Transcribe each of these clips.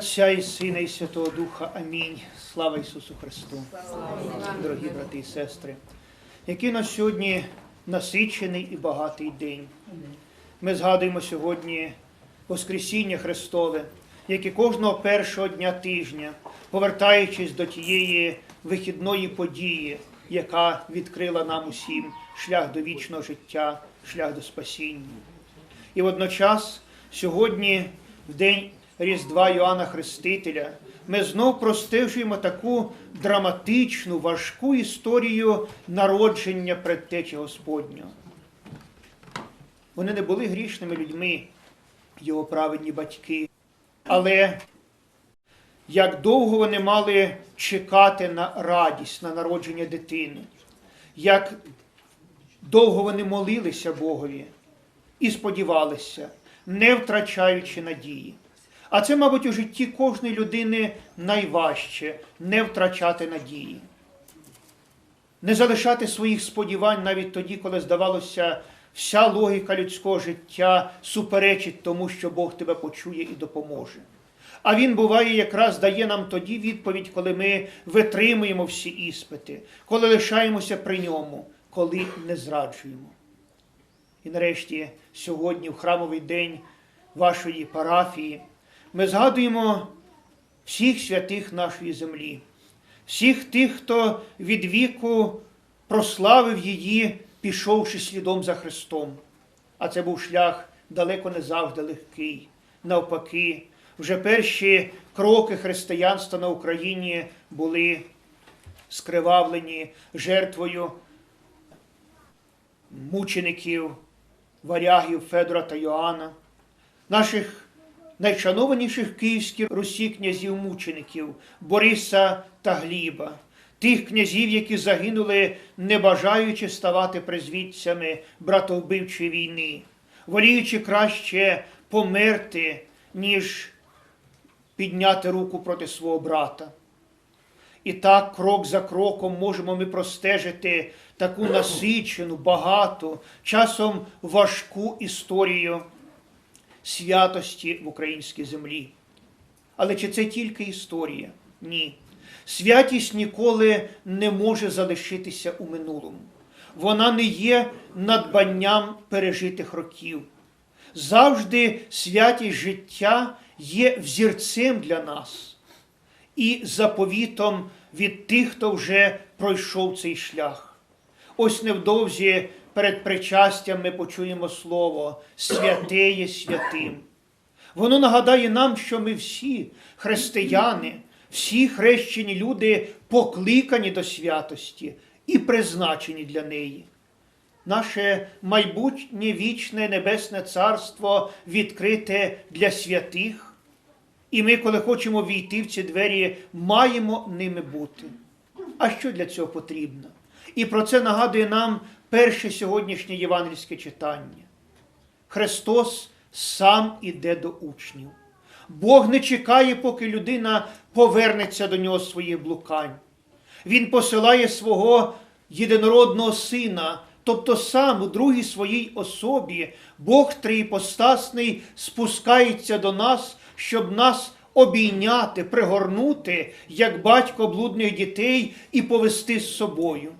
Отця і Сина, і Святого Духа. Амінь. Слава Ісусу Христу. Дорогі брати і сестри, який у нас сьогодні насичений і багатий день. Ми згадуємо сьогодні Воскресіння Христове, як і кожного першого дня тижня, повертаючись до тієї вихідної події, яка відкрила нам усім шлях до вічного життя, шлях до спасіння. І водночас сьогодні, в день Різдва Йоанна Хрестителя, ми знов простежуємо таку драматичну, важку історію народження предтечі Господнього. Вони не були грішними людьми, його праведні батьки. Але як довго вони мали чекати на радість, на народження дитини, як довго вони молилися Богові і сподівалися, не втрачаючи надії. А це, мабуть, у житті кожної людини найважче не втрачати надії. Не залишати своїх сподівань навіть тоді, коли здавалося, вся логіка людського життя суперечить тому, що Бог тебе почує і допоможе. А він буває, якраз дає нам тоді відповідь, коли ми витримуємо всі іспити, коли лишаємося при ньому, коли не зраджуємо. І нарешті, сьогодні, в храмовий день вашої парафії, ми згадуємо всіх святих нашої землі, всіх тих, хто від віку прославив її, пішовши слідом за Христом. А це був шлях далеко не завжди легкий. Навпаки, вже перші кроки християнства на Україні були скривавлені жертвою мучеників, варягів Федора та Йоанна, наших найшанованіших київських Русі князів мучеників Бориса та Гліба, тих князів, які загинули, не бажаючи ставати призвідцями братовбивчої війни, воліючи краще померти, ніж підняти руку проти свого брата. І так, крок за кроком, можемо ми простежити таку насичену, багату, часом важку історію святості в українській землі. Але чи це тільки історія? Ні. Святість ніколи не може залишитися у минулому. Вона не є надбанням пережитих років. Завжди святість життя є взірцем для нас і заповітом від тих, хто вже пройшов цей шлях. Ось невдовзі перед причастям ми почуємо слово святе є святим. Воно нагадає нам, що ми всі християни, всі хрещені люди покликані до святості і призначені для неї. Наше майбутнє вічне небесне царство відкрите для святих. І ми, коли хочемо війти в ці двері, маємо ними бути. А що для цього потрібно? І про це нагадує нам перше сьогоднішнє євангельське читання. Христос сам іде до учнів. Бог не чекає, поки людина повернеться до нього своїх блукань. Він посилає свого єдинородного сина, тобто сам у другій своїй особі, Бог триіпостасний спускається до нас, щоб нас обійняти, пригорнути, як батько блудних дітей, і повести з собою.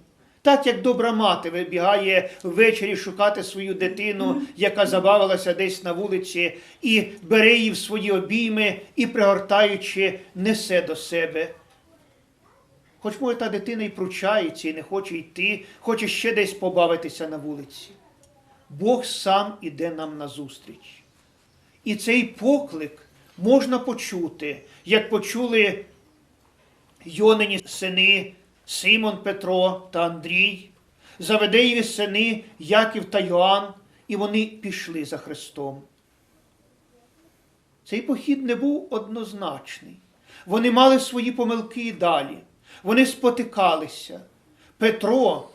Так як добра мати вибігає ввечері шукати свою дитину, яка забавилася десь на вулиці, і бере її в свої обійми і, пригортаючи, несе до себе. Хоч може та дитина і пручається, і не хоче йти, хоче ще десь побавитися на вулиці. Бог сам іде нам назустріч. І цей поклик можна почути, як почули Йонині сини Симон Петро та Андрій, Заведеєві сини Яків та Йоанн, і вони пішли за Христом. Цей похід не був однозначний. Вони мали свої помилки і далі. Вони спотикалися. Петро,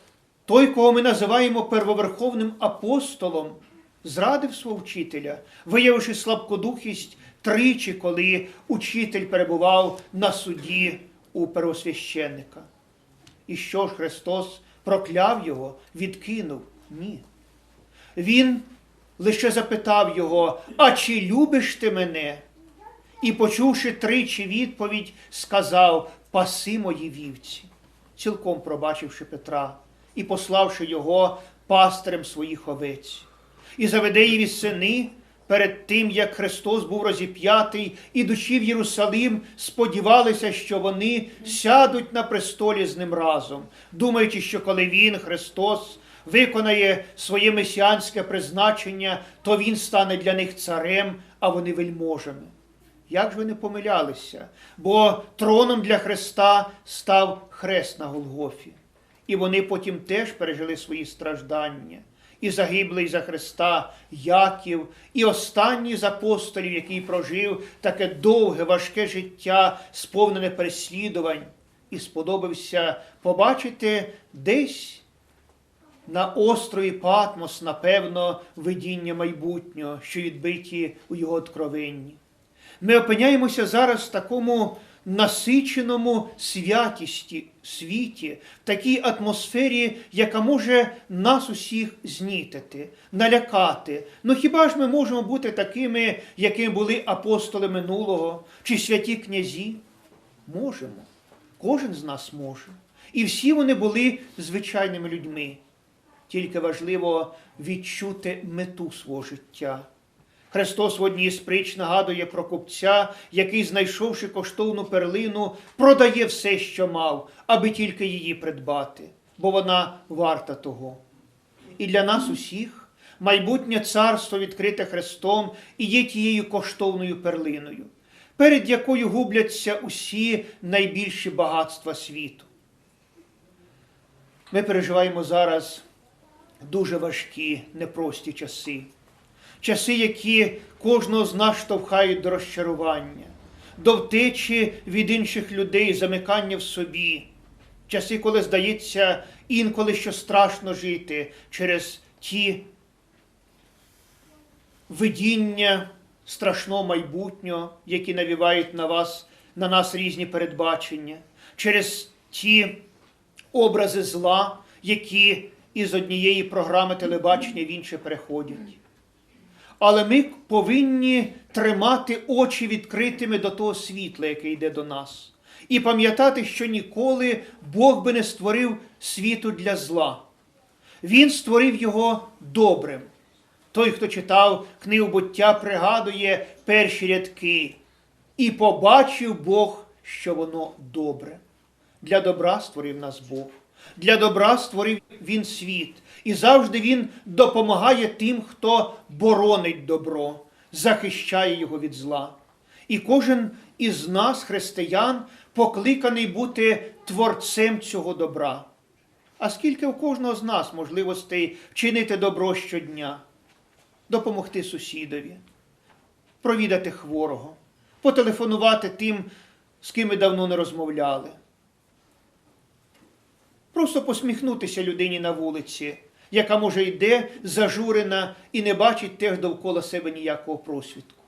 той, кого ми називаємо первоверховним апостолом, зрадив свого вчителя, виявивши слабкодухість тричі, коли учитель перебував на суді у первосвященника. І що ж Христос прокляв його, відкинув? Ні. Він лише запитав його, а чи любиш ти мене? і, почувши тричі відповідь, сказав: Паси мої вівці, цілком пробачивши Петра і пославши його пастирем своїх овець. І Заведеєві сини перед тим, як Христос був розіп'ятий, ідучи в Єрусалим, сподівалися, що вони сядуть на престолі з ним разом, думаючи, що коли Він, Христос, виконає своє месіанське призначення, то Він стане для них царем, а вони вельможами. Як ж ви не помилялися? Бо троном для Христа став хрест на Голгофі. І вони потім теж пережили свої страждання. І загиблий за Христа Яків, і останній з апостолів, який прожив таке довге, важке життя, сповнене переслідувань, і сподобався побачити десь на острові Патмос, напевно, видіння майбутнього, що відбиті у його откровенні. Ми опиняємося зараз в такому насиченому святісті світі, в такій атмосфері, яка може нас усіх знітити, налякати. Ну хіба ж ми можемо бути такими, якими були апостоли минулого чи святі князі? Можемо. Кожен з нас може. І всі вони були звичайними людьми. Тільки важливо відчути мету свого життя. Христос в одній з притч нагадує про купця, який, знайшовши коштовну перлину, продає все, що мав, аби тільки її придбати, бо вона варта того. І для нас усіх майбутнє царство, відкрите Христом, і є тією коштовною перлиною, перед якою губляться усі найбільші багатства світу. Ми переживаємо зараз дуже важкі, непрості часи. Часи, які кожного з нас штовхають до розчарування, до втечі від інших людей, замикання в собі. Часи, коли здається інколи що страшно жити через ті видіння страшного майбутнього, які навівають на вас, на нас різні передбачення, через ті образи зла, які із однієї програми телебачення в інше переходять. Але ми повинні тримати очі відкритими до того світла, яке йде до нас, і пам'ятати, що ніколи Бог би не створив світу для зла. Він створив його добрим. Той, хто читав книгу буття, пригадує перші рядки. І побачив Бог, що воно добре. Для добра створив нас Бог. Для добра створив Він світ. І завжди Він допомагає тим, хто боронить добро, захищає його від зла. І кожен із нас, християн, покликаний бути творцем цього добра. А скільки у кожного з нас можливостей вчинити добро щодня, допомогти сусідові, провідати хворого, потелефонувати тим, з ким ми давно не розмовляли. Просто посміхнутися людині на вулиці, яка може йде зажурена і не бачить теж довкола себе ніякого просвітку.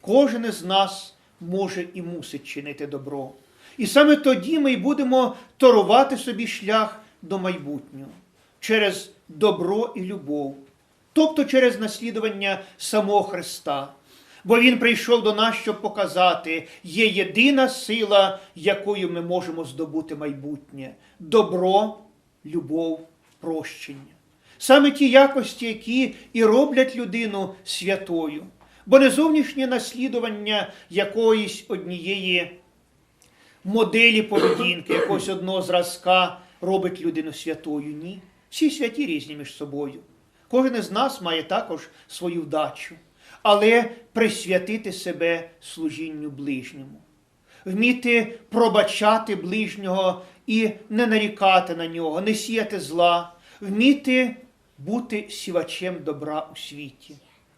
Кожен із нас може і мусить чинити добро. І саме тоді ми й будемо торувати собі шлях до майбутнього через добро і любов, тобто через наслідування самого Христа. Бо Він прийшов до нас, щоб показати, є єдина сила, якою ми можемо здобути майбутнє добро, любов, прощення. Саме ті якості, які і роблять людину святою, бо не зовнішнє наслідування якоїсь однієї моделі поведінки, якогось одного зразка робить людину святою. Ні. Всі святі різні між собою. Кожен із нас має також свою вдачу але присвятити себе служінню ближньому, вміти пробачати ближнього і не нарікати на нього, не сіяти зла, вміти бути сівачем добра у світі.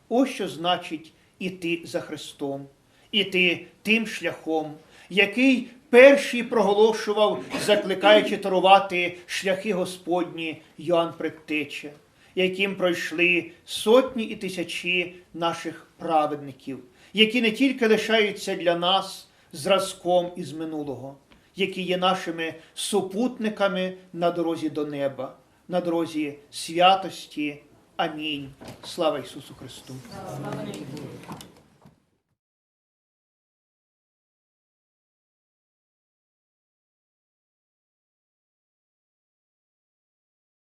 Ось що значить іти за Христом, іти тим шляхом, який перший проголошував, закликаючи торувати шляхи Господні Йоанн Предтеча яким пройшли сотні і тисячі наших праведників, які не тільки лишаються для нас зразком із минулого, які є нашими супутниками на дорозі до неба, на дорозі святості. Амінь. Слава Ісусу Христу!